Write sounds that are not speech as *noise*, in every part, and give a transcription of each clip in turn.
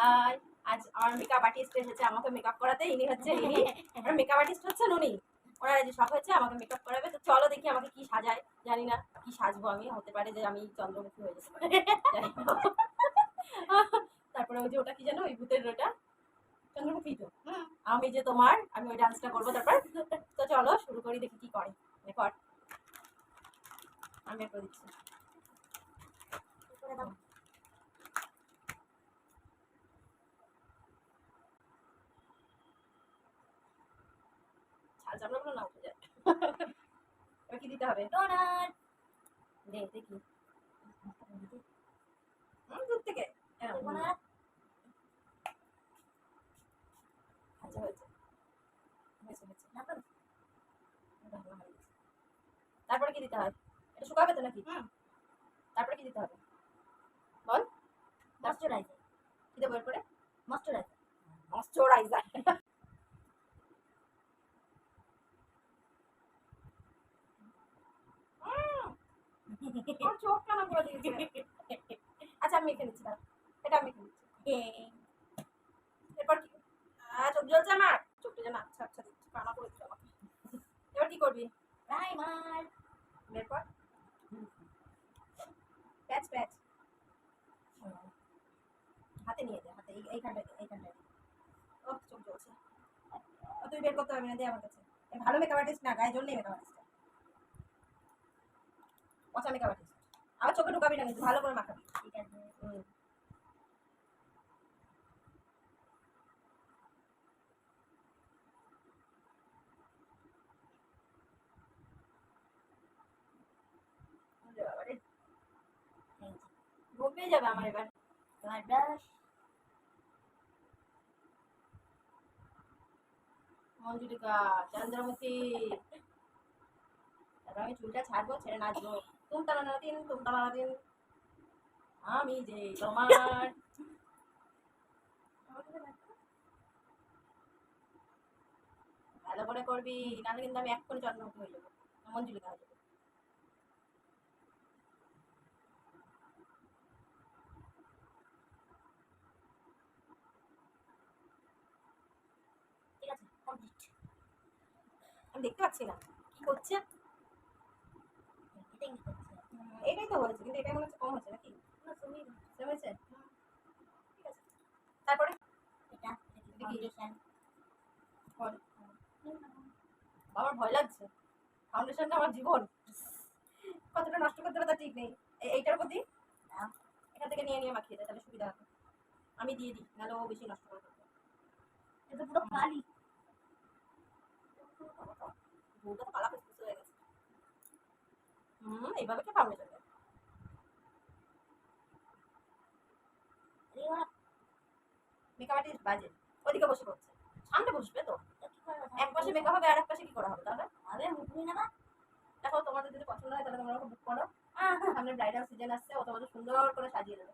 High আজ আমার makeup artist এসেছে আমাকে মেকআপ করাতে ইনি হচ্ছে ইনি আমার মেকআপ আর্টিস্ট হচ্ছেন উনি। ওনার আজ শখ হচ্ছে আমাকে মেকআপ করাবে। তো চলো দেখি আমাকে কি সাজায়। জানি না কি সাজবো আমি হতে পারে যে আমি চন্দ্রমুখী হয়ে যেতে। তারপরে ওই যে ওটা কি জানো ওই ভূতের ওটা? চন্দ্রমুখী তো। আমি যে তোমার আমি ওই ডান্সটা করব তারপর। তো চলো শুরু করি দেখি কি করে। রেকর্ড আমি করে দিচ্ছি চামড়াগুলো না উঠে যায় এবার কি দিতে হবে? ডোনাট দে দেখি। দূর থেকে। আচ্ছা হয়েছে। হয়েছে হয়েছে। তারপর কি দিতে হয়? এটা শুকাবে তো নাকি। তারপরে কি দিতে হবে? বল। ময়শ্চারাইজার কি দেবো এরপরে? ময়শ্চারাইজার ময়শ্চারাইজার আমার চোখ কানা করে দিয়েছে আচ্ছা আমি নিচ্ছি দাঁড়া। এটা আমি নিচ্ছি। এরপর কি? চোখ জ্বলছে আমার? চোখটা যেন আচ্ছা আচ্ছা দিচ্ছি কানা করে দিচ্ছে আমাকে। এবার কি করবি? প্রাইমার এরপর? প্যাচ প্যাচ। হাতে নিয়ে দে হাতে এই এইখানটায় দে, এইখানটায়। ও চোখ জ্বলছে। তুই বের করতে পারবি না দে আমার কাছে। ভালো মেকআপ আর্টিস্ট না গায়ে জন্যই মেকআপ আর্টিস্ট পচা মেকআপ আর্টিস্ট আবার চোখে ঢুকাবি না কিন্তু ভালো করে মাখাবি। ঠিক আছে যাবে আমার এবার। তোমার ব্রাশ মঞ্জুরিকা চন্দ্রমুখী তারপর আমি চুলটা ছাড়বো, ছেড়ে নাচবো। তুম টানা দিন তুম টানা দিন আমি যে তোমার ভালো করে করবি, নাহলে কিন্তু আমি এক্ষুনি চন্দ্রমুখী হয়ে যাব। মঞ্জুরিকা হয়ে দেখতে পাচ্ছি না কি করছে? তো হয়েছে কিন্তু এটা মনে হচ্ছে কম হচ্ছে নাকি? হয়েছে ঠিক আছে। তারপরে? এটা। আমার ভয় লাগছে। ফাউন্ডেশনটা আমার জীবন। কতটা নষ্ট করতে হবে তা ঠিক নেই। এইটার প্রতি। এখান থেকে নিয়ে নিয়ে মাখিয়ে দেয় তাহলে সুবিধা হবে। আমি দিয়ে দিই নাহলে ও বেশি নষ্ট করে ফেলবে। এটা পুরো খালি বউটা তো কালা ফুসফুস হয়ে গেছে। হুম এইভাবে কে ফাউন্ডেশন দেয় এবার বাজে ওদিকে বসে করছে সামনে বসবে তো? এক পাশে মেকআপ হবে আর এক পাশে কি করা হবে তাহলে? আবে মুখনি না দেখো তোমাদের যদি পছন্দ হয় তাহলে তোমরা বুক করো। সামনে ব্রাইডাল সিজন আসছে ও তোমাদের সুন্দর করে সাজিয়ে দেবে।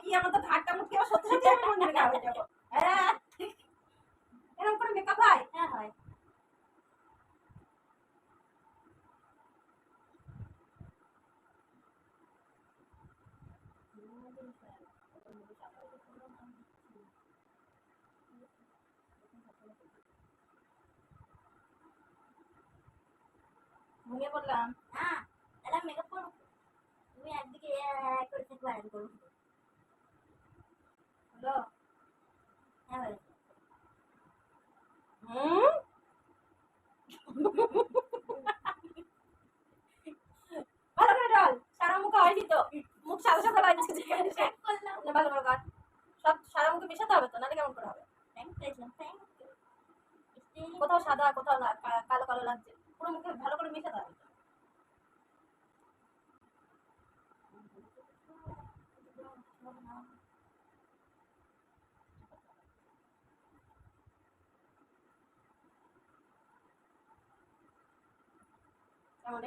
কি আমার তো ঘাটটা মুটকে সত্যি সত্যি আমি মন্দিরে যাব হ্যাঁ এরকম করে মেকআপ হয় হ্যাঁ হয় ঘুমিয়ে পড়লাম হ্যাঁ তাহলে আমি মেকআপ করব তুমি একদিকে এক করে থাকবে আর আমি করব হলো হ্যাঁ হয়েছে হুম ভালো করে ডাল সারা মুখে হয়নি তো মুখ সাদা সাদা লাগছে যেখানে সে করলাম না ভালো করে কর সব সারা মুখে মেশাতে হবে তো নাহলে কেমন করে হবে থ্যাংক ইউ থ্যাংক ইউ কোথাও সাদা কোথাও লা- কা- কালো কালো লাগছে পুরো মুখে ভালো করে মেশাতে হবে তো। আমার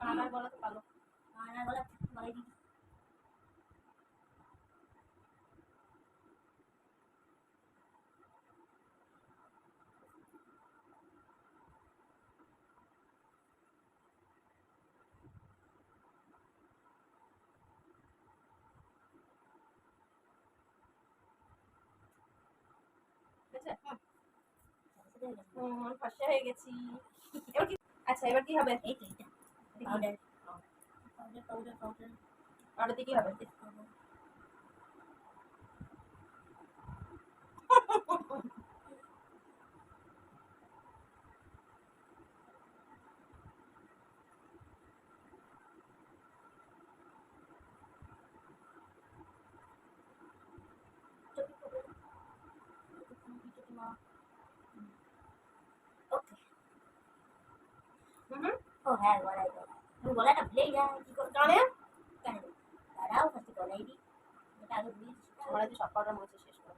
কানার গলা তো ভালো। গলা বাড়ি দিই হয়েছে সেটা হয়ে গেছে। হুম ফর্সা হয়ে গেছি এবার কি আচ্ছা এবার কি হবে এই তো এইটা powder powder powder powder order দিয়ে কি হবে ওকে হুম ও হ্যাঁ গলায় গলা আমি গলাটা ভুলেই যাই কি করে জানে কেন দাঁড়াও ফার্স্টে গলাই দিই এটা আগে বুঝিয়ে আমার আজকে সব মনে হচ্ছে শেষ করে।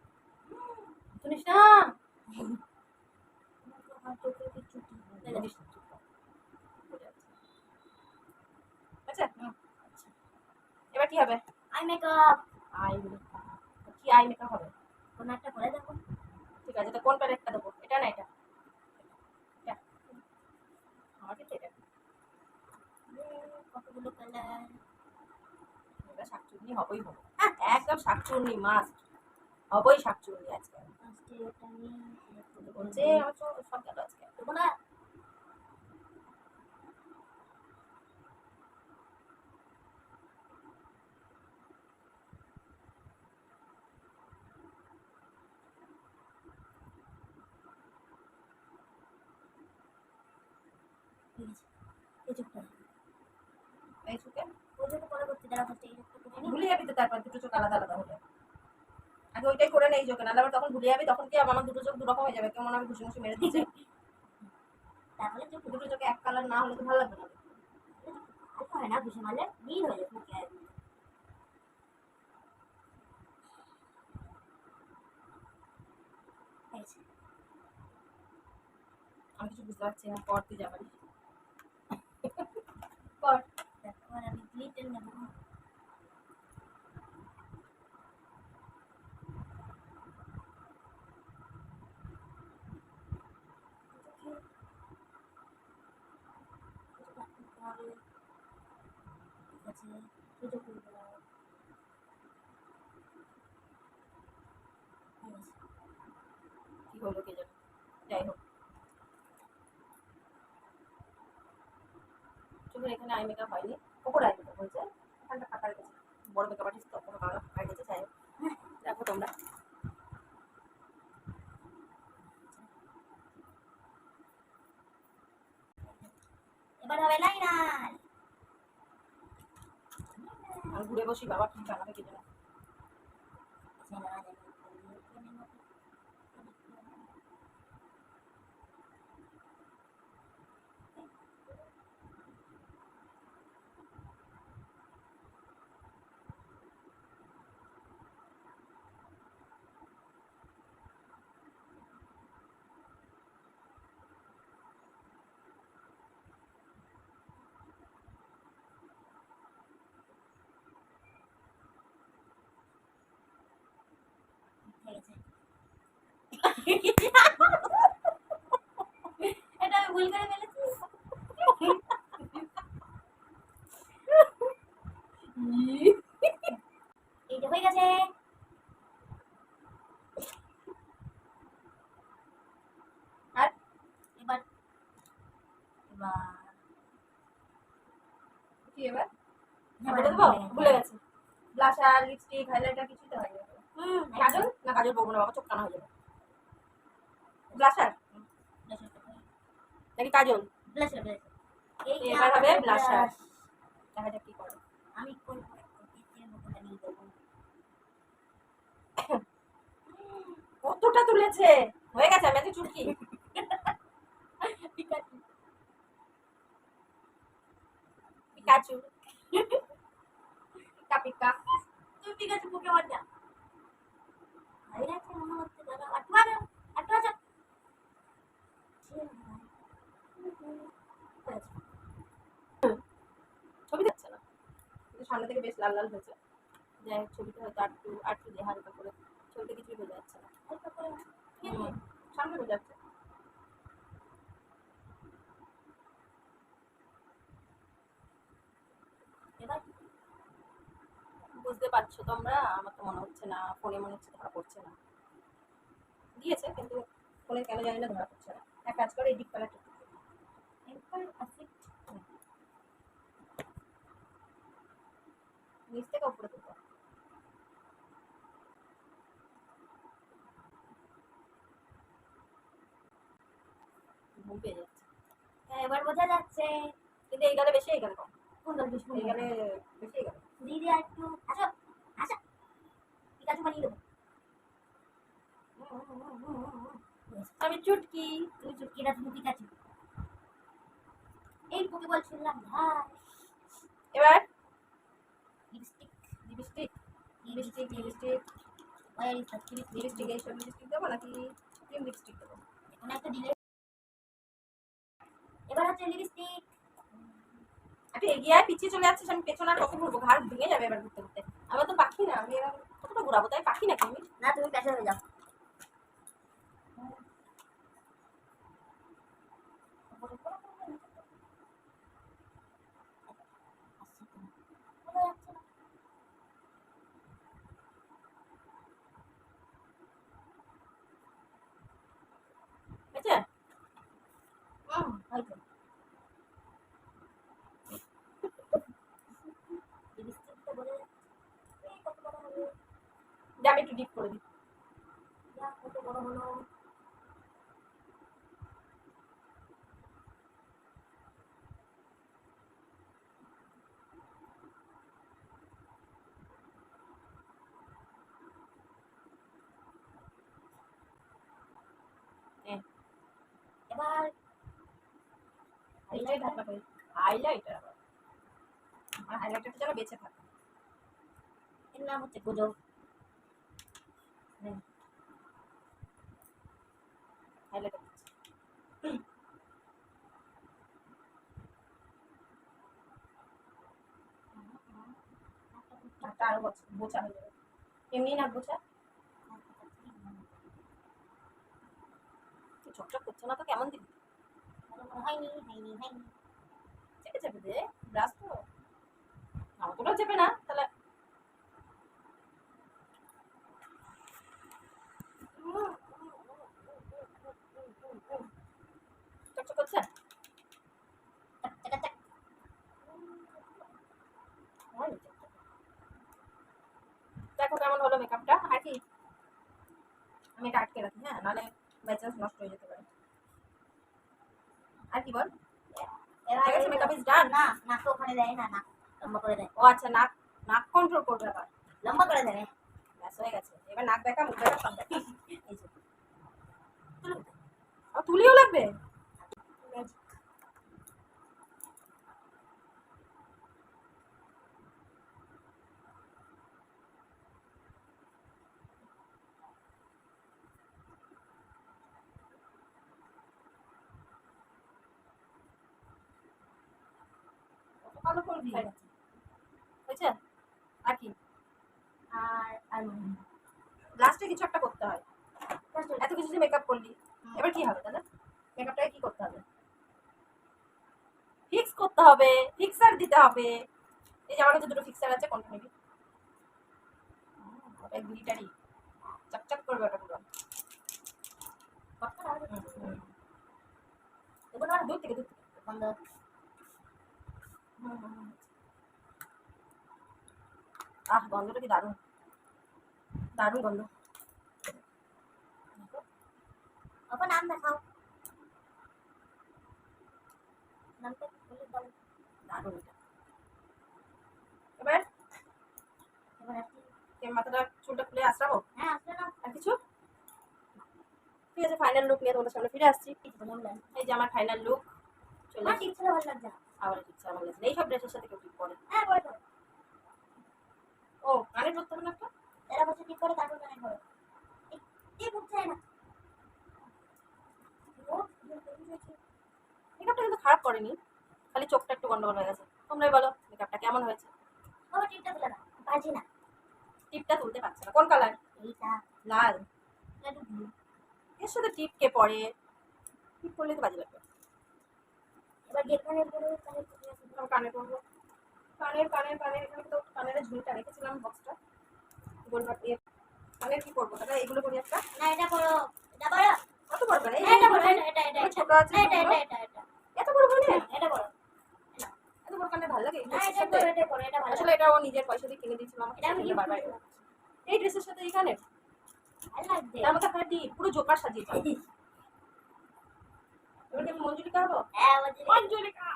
শুনিস না। আচ্ছা আচ্ছা। এবার কি হবে? আই মেকআপ আই মেকআপ কি আই মেকআপ হবে? কোন একটা করে দেখো। ঠিক আছে তো কোন প্যালেটটা দেবো? এটা না এটা? আমার কিন্তু এটা কতগুলো কালার এটা শাকচুন্নি হবেই হবে। একদম শাকচুর্নি মাস্ট হবেই শাকচুর্নি আজকে। আজকে এটা নিয়ে বলছে আমার সব গেল আজকে। দেবো না এই যে, এই চোখটা এই চোখে ওই চোখটা পরে ভুলে যাবি তো তারপর দুটো চোখ আলাদা আলাদা হলে। আগে ওইটাই করে নেই চোখে, নাহলে তখন ভুলে যাবি, তখন কি আমার দুটো চোখ দুরকম হয়ে যাবে? কেমন আমি ঘুষি ঘুষি মেরে দিচ্ছে তাহলে চোখ, দুটো চোখে এক কালার না হলে তো ভালো লাগবে না। ভালো হয় না ঘুষে মারলে নীল হয়ে যাবে। আমি কিছু বুঝতে পারছি না পর তুই যাবারি পর তারপর আমি গ্লিটার নেব ঠিক আছে পুজো করব হয়েছে। কি হলো কে জানে যাই হোক চোখের এখানে আই মেকআপ হয়নি ওপর আই মেকআপ হয়েছে এখানটা ফাঁকা রেখেছে বড় মেকআপ আর্টিস্ট তো কোনো কারণ ফাঁকা রেখেছে যাই হোক দেখো তোমরা এবার হবে লাইনার আমি ঘুরে বসি বাবা কি বানাবে কে জানে এটা আমি ভুল করে ফেলেছি? এইটা হয়ে গেছে। আর এবার এবার? কি এবার এবার বলে দেবো? ভুলে গেছি। ব্লাশার লিপস্টিক হাইলাইটার কিছুই তো হয়নি। হুম কাজল? না কাজল বলব না বাবা চোখ কানা হয়ে যাবে ব্লাশার নাকি কাজল? ব্লাশার ব্লাশার এই যে এবার হবে আমাদের দেখা যাক কি করে। আমি দেবো? *coughs* কতটা তুলেছে? হয়ে গেছে আমি চুটকি। পিকাচু। পিকাচু। Pika pika. তুই পিকাচু মুখে মার যা ভাই লাগছে মনে হচ্ছে দাদা। আটবার আটবার ছবি দেখছে না। কিন্তু সামনে থেকে বেশ লাল লাল হয়েছে। যাই হোক, ছবিটা হয়তো আটটু আটটু দিয়ে হালকা করে ছবিটা কিছুই বোঝা যাচ্ছে না। সামনে বোঝা যাচ্ছে। বুঝতে পারছ তোমরা? আমার তো মনে হচ্ছে না, ফোনে মনে হচ্ছে ধরা পড়ছে না। দিয়েছে, কিন্তু ফোনে কেন জানি না ধরা পড়ছে না। এক কাজ করে, এই ডিপ নিচ থেকে উপরে হ্যাঁ, এবার বোঝা যাচ্ছে কিন্তু এই গালে বেশি এই গালে কম সুন্দর বেশ এই গালে বেশি এই দিদি আর একটু আসো আসো পিকাচু বানিয়ে দেবো আমি চুটকি তুমি চুটকিটা তুমি পিকাচু এই পোকে বলছিলাম ভাই এবার lipstick lipstick lipstick lipstick war is the lipstick এইসব লিপস্টিক দেবো নাকি ক্রিম লিপস্টিক দেবো? কোনো একটা দিলে এবার হচ্ছে লিপস্টিক একটু এগিয়ে পিছিয়ে চলে যাচ্ছিস আমি পেছনে আর কত ঘুরবো? ঘাড় ভেঙে যাবে এবার ঘুরতে ঘুরতে। আমার তো পাখি না আমি এবার কতটা ঘুরাবো? তাই পাখি নাকি আমি? না তুমি পেছনে হয়ে যাও বুঝছে হুম, হয়তো। লিপস্টিকটা বোঝা যাচ্ছে। এই কত বড় হলো, যে আমি একটু ডিপ করে দিই। কত বড় হলো। এবার এইটাই ঢাকা করি হাইলাইটার আবার হাইলাইটারটা যেন বেঁচে থাকে। এর নাম হচ্ছে গুজব। হয়ে যাবে এমনি করছে না তো, কেমন হয়নি হয়নি হয়নি। চেপে চেপে দে, ব্রাশ তো। চেপে না, তাহলে চকচক করছে টাক টাক টাক হয়নি চকচক। দেখো কেমন হলো মেকআপটা আর কি? আমি এটা আটকে রাখি হ্যাঁ নাহলে বাই চান্স নষ্ট হয়ে যেতে পারে। আর কি বল? মেকআপ ইজ ডান না নাক ওখানে দেয় না নাক লম্বা করে দেয়। ও আচ্ছা নাক নাক কন্ট্রোল করবে আবার। লম্বা করে দেয়। ব্যাস হয়ে গেছে। এবার নাক দেখা মুখ দেখা সব দেখা। *laughs* তুলিও লাগবে? গেছে। হয়েছে? আর কি? আর লাস্টে কিছু একটা করতে হয়। এত কিছু যে মেকআপ করলি এবার কি হবে দাদা মেকআপটাকে কি করতে হবে? ফিক্স করতে হবে ফিক্সার দিতে হবে। এই যে আমার কাছে দুটো ফিক্সার আছে কোনটা নিবি? ওটা গ্লিটারি চকচক করবে ওটা পুরো। এগুলো আর দূর থেকে দূর থেকে বন্ধ হুম, হুম, হুম। আহ গন্ধটা কি দারুণ? দারুণ গন্ধ। ওপর নাম দেখাও। নামটা দারুণ এটা। এবার এবার আর কি? কে মাথাটা চুলটা খুলে আসরাবো হ্যাঁ আসলে আর কিছু? ঠিক আছে ফাইনাল লুক নিয়ে তোমাদের সামনে ফিরে আসছি। এই যে আমার ফাইনাল লুক চলে। ঠিক ছিল ভালো লাগছে আবার ঠিক আমার লাগছে এইসব ড্রেসের সাথে কেউ ঠিক করে? হ্যাঁ বলে ও কানে ধরতে হবে না একটা এরা বছর ঠিক করে? তারপর করো এই বুঝছে না। মেকআপটা কিন্তু খারাপ করেনি। খালি চোখটা একটু গন্ডগোল হয়ে গেছে। তোমরাই বলো মেকআপটা কেমন হয়েছে? আমার টিপটা তুলে না পারছি না। টিপটা তুলতে পারছে না। কোন কালার এইটা। লাল। এর সাথে টিপ কে পরে? টিপ করলে তো বাজে লাগবে। তাহলে আছে আমি কানে করব কানের কানের কানের এখানে তো কানের ঝুলটা রেখেছিলাম বক্সটা গোলবাট দিয়ে। কানের কি করব? তাহলে এগুলো করি একটা। না এটা করো। এটা কত কানে এটা এটা এটা এটা ছোট আছে এটা এটা এটা এটা। এত বড় কানে এটা বড় এত বড় কানে ভালো লাগে না এটা ভালো আসলে এটা ও নিজের পয়সা দিয়ে কিনে দিয়েছিল আমাকে এটা আমি বারবার এই ড্রেসের সাথে এখানে ভালো তার মধ্যে একটা পুরো জোকার সাজিয়েছে এবার কি হব? হ্যাঁ মঞ্জুলিকা।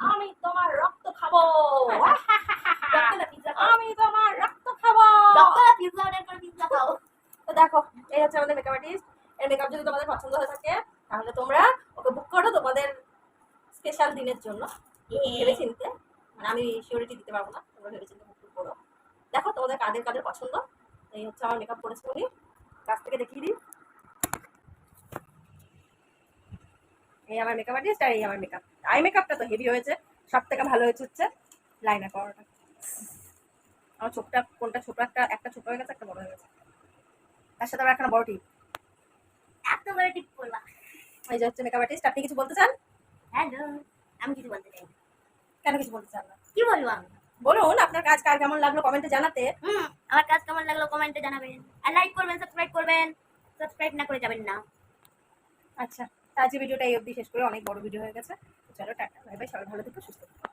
আমি তোমার রক্ত খাব। আমি তোমার রক্ত খাব। ডক্টর অর্ডার করে পিজ্জা খাও। তো দেখো এই হচ্ছে আমাদের মেকআপ আর্টিস্ট এর মেকআপ যদি তোমাদের পছন্দ হয়ে থাকে তাহলে তোমরা ওকে বুক করো তোমাদের স্পেশাল দিনের জন্য। ভেবে চিনতে মানে আমি সিওরিটি দিতে পারব না তোমরা ভেবে চিনতে বুক করো। দেখো তোমাদের কাদের কাদের পছন্দ। এই হচ্ছে আমার মেকআপ করেছে উনি কাছ থেকে দেখিয়ে দিই এই আমার মেকআপ আর্টিস্ট আর এই আমার মেকআপ আই মেকআপটা তো হেভি হয়েছে সব থেকে ভালো হয়েছে হচ্ছে লাইনার করাটা আমার চোখটা কোনটা ছোট একটা একটা ছোট হয়ে গেছে একটা বড় হয়ে গেছে। তার সাথে আবার একটা বড় টিপ এত বড় টিপ করবা। এই যে হচ্ছে মেকআপ আর্টিস্ট আপনি কিছু বলতে চান? হ্যালো আমি কিছু বলতে চাই কেন কিছু বলতে চান না? কি বলব আমি? বলুন আপনার কাজ কার কেমন লাগল কমেন্টে জানাতে। হুম আমার কাজ কেমন লাগল কমেন্টে জানাবেন। আর লাইক করবেন সাবস্ক্রাইব করবেন। সাবস্ক্রাইব না করে যাবেন না। আচ্ছা। আজকে ভিডিওটা এই অবধি শেষ করে অনেক বড় ভিডিও হয়ে গেছে। চলো টাটা, বাই বাই, সবাই ভালো থেকো, সুস্থ থেকো।